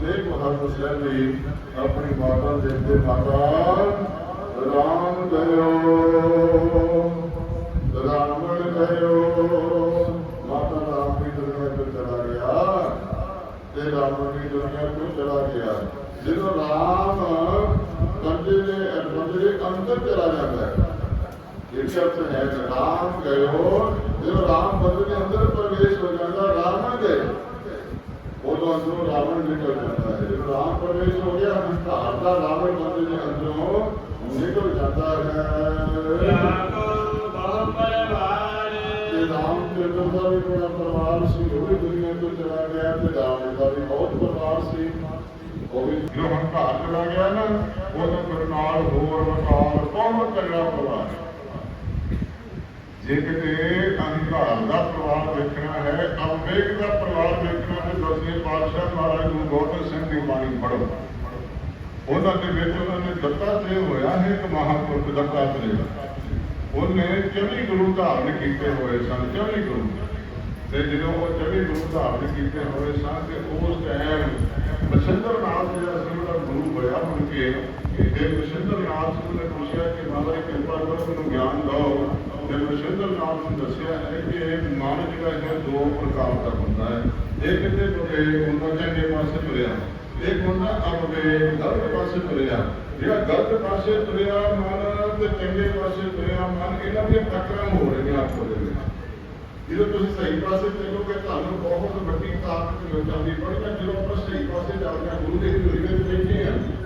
ਤੇਗ ਬਹਾਦਰ ਸਾਹਿਬ ਨੇ ਆਪਣੀ ਮਾਤਾ ਦੇ ਤੇ ਮਾਤਾ, ਰਾਮ ਗਇਓ ਰਾਮਣ ਗਇਓ ਮਾਤਾ ਰਾਮ ਦੀ ਦੁਨੀਆ ਤੋਂ ਚਲਾ ਗਿਆ ਤੇ ਰਾਵਣ ਦੀ ਦੁਨੀਆ ਤੋਂ ਚਲਾ ਗਿਆ। ਜਦੋਂ ਰਾਮ ਬੰਦੇ ਦੇ ਬੰਦੇ ਅੰਦਰ ਚਲਾ ਜਾਂਦਾ ਹੈ, ਇਹ ਸ਼ਬਦ ਹੈ ਰਾਮ ਗਇਓ ਜਦੋਂ ਰਾਮ ਬੰਦੇ ਦੇ ਅੰਦਰ ਪ੍ਰਵੇਸ਼ ਹੋ ਜਾਂਦਾ ਰਾਮ ਗਏ ਉਦੋਂ ਅੰਦਰੋਂ ਰਾਵਣ ਨਿਕਲ ਜਾਂਦਾ ਹੈ, ਜਦੋਂ ਰਾਮ ਪ੍ਰਵੇਸ਼ ਹੋ ਗਿਆ ਹੰਕਾਰ ਦਾ ਰਾਵਣ ਬੰਦੇ ਦੇ ਅੰਦਰੋਂ ਨਿਕਲ ਜਾਂਦਾ ਹੈ ਰਾਮ ਚੰਦਰ ਦਾ ਵੀ ਬੜਾ ਪਰਿਵਾਰ ਸੀ, ਉਹ ਵੀ ਦੁਨੀਆ ਤੋਂ ਚਲਾ ਗਿਆ ਤੇ ਰਾਮ ਦਾ ਵੀ ਬਹੁਤ ਪਰਿਵਾਰ ਸੀ ਉਹ ਵੀ ਜੋ ਹੰਕਾਰ ਚਲਾ ਗਿਆ ਨਾ, ਉਹਦਾ ਫਿਰ ਨਾਲ ਹੋਰ ਵਕਾਰ ਬਹੁਤ ਤਗੜਾ ਪਰਿਵਾਰ ਹੈ। ਜੇ ਕਿਤੇ ਅਹੰਕਾਰ ਦਾ ਪਰਿਵਾਰ ਦੇਖਣਾ ਹੈ ਅਵੇਗ ਦਾ ਪਰਿਵਾਰ ਦੇਖਣਾ ਦਸਵੇਂ ਪਾਤਸ਼ਾਹ ਮਹਾਰਾਜ ਗੁਰੂ ਗੋਬਿੰਦ ਸਿੰਘ ਦੀ ਬਾਣੀ ਪੜੋ ਉਹਨਾਂ ਦੇ ਵਿੱਚ ਉਹਨਾਂ ਨੇ ਦੱਤਾਤਰੇ ਹੋਇਆ ਹੈ, ਇੱਕ ਮਹਾਪੁਰਖ ਦੱਤਾਤਰੇ ਉਹਨੇ 24 ਗੁਰੂ ਧਾਰਨ ਕੀਤੇ ਹੋਏ ਸਨ 24 ਗੁਰੂ। ਤੇ ਜਦੋਂ ਉਹ 24 ਗੁਰੂ ਧਾਰਨ ਕੀਤੇ ਹੋਏ ਸਨ ਤੇ ਉਸ ਟਾਈਮ ਬਸੰਦਰ ਨਾਥ ਜਿਹੜਾ ਸੀ, ਉਹਦਾ ਗੁਰੂ ਹੋਇਆ ਮੁੜ ਕੇ। ਤੇ ਬਸੰਦਰ ਨਾਥ ਜੀ ਨੇ ਪੁੱਛਿਆ ਕਿ ਮਹਾਰਾਜ, ਕਿਰਪਾ ਕਰੋ, ਮੈਨੂੰ ਗਿਆਨ ਦਿਓ। ਤੇ ਬਸੰਦਰ ਨੂੰ ਦੱਸਿਆ ਹੈ ਕਿ ਮਨ ਜਿਹੜਾ ਹੈ, ਦੋ ਪ੍ਰਕਾਰ ਦਾ ਹੁੰਦਾ ਹੈ। ਇੱਕ ਤੇ ਬਵੇ ਹੁੰਦਾ ਚੰਗੇ ਪਾਸੇ ਤੁਰਿਆ। ਇੱਕ ਹੁੰਦਾ ਅਬਵੇ ਗਲਤ ਪਾਸੇ ਤੁਰਿਆ। ਜਿਹੜਾ ਗਲਤ ਪਾਸੇ ਤੁਰਿਆ, ਮਨ ਤੇ ਚੰਗੇ ਪਾਸੇ ਤੁਰਿਆ, ਮਨ ਇਹਨਾਂ ਦੀਆਂ ਟੱਕਰਾਂ ਹੋ ਰਹੀਆਂ ਆਪੋ ਦੇ ਵਿੱਚ ਜਦੋਂ ਤੁਸੀਂ ਸਹੀ ਪਾਸੇ ਚੱਲੋਗੇ, ਤੁਹਾਨੂੰ ਬਹੁਤ ਵੱਡੀ ਤਾਕਤ ਮਿਲ ਜਾਂਦੀ। ਪਰ ਜਦੋਂ ਆਪਾਂ ਸਹੀ ਪਾਸੇ ਚੱਲਦੇ ਹਾਂ ਗੁਰੂ ਦੇ ਹਜ਼ੂਰੀ ਵਿੱਚ ਬੈਠੇ ਹਾਂ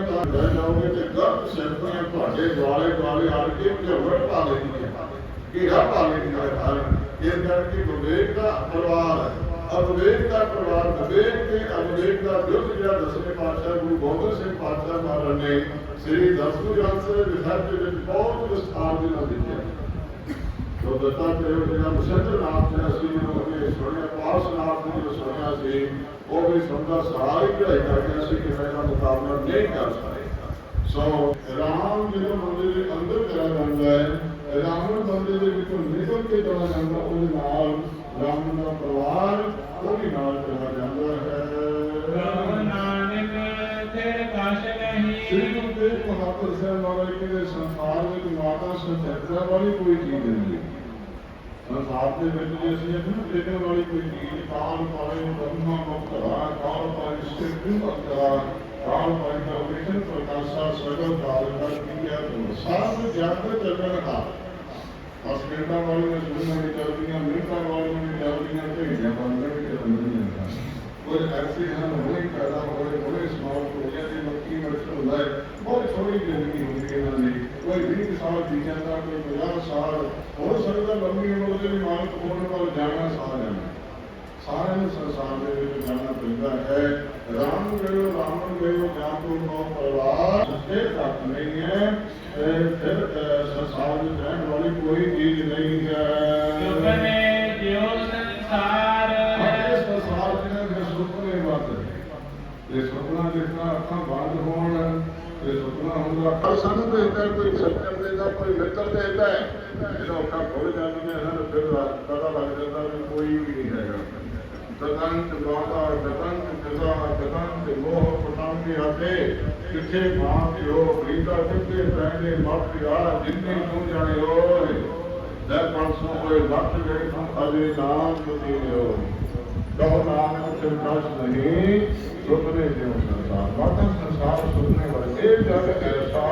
ਦੁਆਲੇ ਕਿੰਨੀਆਂ ਤਾਂ ਰਹਿ ਜਾਓਗੇ ਤੇ ਗਲਤ ਸਿਰਫੀਆਂ ਤੁਹਾਡੇ ਦੁਆਲੇ ਦੁਆਲੇ ਆਣ ਕੇ ਝਵੜ ਪਾ ਲੈਣਗੀਆਂ ਘੇਰਾ ਪਾ ਲੈਣਗੀਆਂ ਹਰ ਇਹ ਕਰਕੇ ਵਿਵੇਕ ਦਾ ਪਰਿਵਾਰ ਹੈ ਅਵਿਵੇਕ ਦਾ ਪਰਿਵਾਰ ਵਿਵੇਕ ਤੇ ਅਵਿਵੇਕ ਦਾ ਵਿਰੁੱਧ ਜਿਹੜਾ ਦਸਵੇਂ ਪਾਤਸ਼ਾਹ ਗੁਰੂ ਗੋਬਿੰਦ ਸਿੰਘ ਪਾਤਸ਼ਾਹ ਮਹਾਰਾਜ ਨੇ ਸ੍ਰੀ ਦਸਵੇਂ ਗ੍ਰੰਥ ਸਾਹਿਬ ਵਿਖਾਰ ਦੇ ਵਿੱਚ ਬਹੁਤ ਵਿਸਥਾਰ ਦੇ ਨਾਲ ਲਿਖਿਆ ਜੋ ਦਤਾ ਤੇ ਜਿਹੜਾ ਮੁਸੱਦਰ ਨਾਮ ਜਿਹੜਾ ਸੀ ਉਹਨੇ ਸੁਣਿਆ ਪਾਸ ਨਾਮ ਨੂੰ ਜੋ ਸੁਣਿਆ ਸੀ ਉਹ ਵੀ ਸੁਣਦਾ ਸਾਰੀ ਪੜ੍ਹਾਈ ਕਰ ਗਿਆ ਸੀ ਕਿ ਮੈਂ ਇਹਦਾ ਮੁਕਾਬਲਾ ਨਹੀਂ ਕਰ ਸਕਦਾ ਸੋ ਰਾਮ ਜਦੋਂ ਬੰਦੇ ਦੇ ਅੰਦਰ ਚਲਾ ਜਾਂਦਾ ਹੈ ਰਾਮ ਬੰਦੇ ਦੇ ਵਿੱਚੋਂ ਨਿਕਲ ਕੇ ਚਲਾ ਜਾਂਦਾ ਉਹਦੇ ਨਾਲ ਰਾਮ ਦਾ ਪਰਿਵਾਰ ਉਹ ਵੀ ਨਾਲ ਚਲਾ ਜਾਂਦਾ ਹੈ। ਨਾਨਕ ਤੇਰੇ ਕਾਸ਼ ਸ੍ਰੀ ਨਹੀਂ ਗੁਰੂ ਤੇਗ ਬਹਾਦਰ ਸਾਹਿਬ ਮਹਾਰਾਜ ਜੀ ਦੇ ਸੰਸਾਰ ਵਿੱਚ ਮਾਤਾ ਸੁਚੇਤਰਾ ਵਾਲੀ ਕੋਈ ਚੀਜ਼ ਨਹੀਂ ਸੰਸਾਰ ਦੇ ਵਿੱਚ ਜੇ ਅਸੀਂ ਇਹਨੂੰ ਦੇਖਣ ਵਾਲੀ ਕੋਈ ਚੀਜ਼ ਕਾਲ ਪਾਏ ਬ੍ਰਹਮਾ ਮੁਕਤਰਾ ਕਾਲ ਪਾਏ ਸਿੱਧੂ ਅਕਰਾ ਕਾਲ ਪਾਏ ਦਾ ਵਿਸ਼ਨ ਪ੍ਰਕਾਸ਼ਾ ਸਗਲ ਕਾਲ ਦਾ ਕੀਆ ਤੋਂ ਸਭ ਜਗ ਚੱਲਣ ਦਾ ਬਸ ਮਿੰਟਾਂ ਵਾਲੀਆਂ ਸੁਣਨ ਨਹੀਂ ਚੱਲਦੀਆਂ ਮਿੰਟਾਂ ਵਾਲੀਆਂ ਨਹੀਂ ਚੱਲਦੀਆਂ ਢੇੜੀਆਂ ਬੰਦ ਕੇ ਅੰਦਰ ਨਹੀਂ ਜਾਂਦਾ ਕੁਝ ਐਸੇ ਹਨ ਹੁਣੇ ਹੀ ਪੈਦਾ ਹੋਏ ਹੁਣੇ ਸਮਾਪਤ ਹੋ ਜਾਂਦੇ ਮੱਕੀ ਮਰਚ ਹੁੰਦਾ ਹੈ ਬਹੁਤ ਥੋੜੀ ਜ਼ਿੰਦਗੀ ਹੁੰਦੀ ਹੈ ਇਹਨਾਂ ਦੀ ਕੋਈ 20 ਸਾਲ ਜੀ ਜਾਂਦਾ ਕੋਈ 50 ਸਾਲ ਹੋ ਸਕਦਾ ਲੰਮੀ ਉਮਰ ਦੇ ਵੀ ਮਾਲਕ ਹੋਣ ਵੱਲ ਜਾਣਾ ਸਾਰਿਆਂ ਨੂੰ ਸੰਸਾਰ ਦੇ ਵਿੱਚ ਜਾਣਾ ਪੈਂਦਾ ਹੈ। ਰਾਮ ਗਇਓ ਰਾਮਨ ਗਇਓ ਜਾਂ ਕੋ ਨੋ ਪਰਿਵਾਰ ਸੱਚੇ ਤੱਕ ਨਹੀਂ ਹੈ ਫਿਰ ਸੰਸਾਰ ਵਿੱਚ ਰਹਿਣ ਵਾਲੀ ਕੋਈ ਚੀਜ਼ ਨਹੀਂ ਹੈ। ਸੁਪਨੇ ਜਿਉ ਸੰਸਾਰ। ਦੇ ਇਹ ਸੁਪਨਾ ਦੇਖਣਾ ਅੱਖਾਂ ਬੰਦ ਹੋਣ ਤੇ ਸੁਪਨਾ ਹੁੰਦਾ ਪਰ ਸਾਨੂੰ ਦੇਖਦਾ ਕੋਈ ਸੱਜਣ ਦੇਦਾ ਕੋਈ ਮਿੱਤਰ ਦੇਦਾ ਹੈ ਜਦੋਂ ਅੱਖਾਂ ਖੁੱਲ ਜਾਂਦੀਆਂ ਹਨ ਫਿਰ ਪਤਾ ਲੱਗ ਜਾਂਦਾ ਵੀ ਕੋਈ ਵੀ ਨਹੀਂ ਹੈਗਾ ਦਤੰਤ ਬਾਬਾ ਦਤੰਤ ਜਜ਼ਾ ਦਤੰਤ ਮੋਹ ਪਟਾਂਗੇ ਆਤੇ ਕਿੱਥੇ ਮਾਂ, ਪਿਓ ਬੀਤਾ ਕਿੱਥੇ ਪੈਂਦੇ ਮਾਪਿਆ ਜਿੰਨੇ ਨੂੰ ਜਾਣੇ ਓਏ ਲੈ ਪਰਸੋਂ ਕੋਈ ਲੱਖ ਗਏ ਤੂੰ ਅਜੇ ਨਾਮ ਤੁਦੀ ਹੋ ਕਹੋ ਨਾਨਕ ਚਿੰਤਾਸ ਨਹੀਂ, ਸੁਪਨੇ ਜਿਉ ਸੰਸਾਰ। ਮਾਤਾ ਸੰਸਾਰ ਸੁਪਨੇ ਵਰਗੇ, ਜਗ ਐਸਾ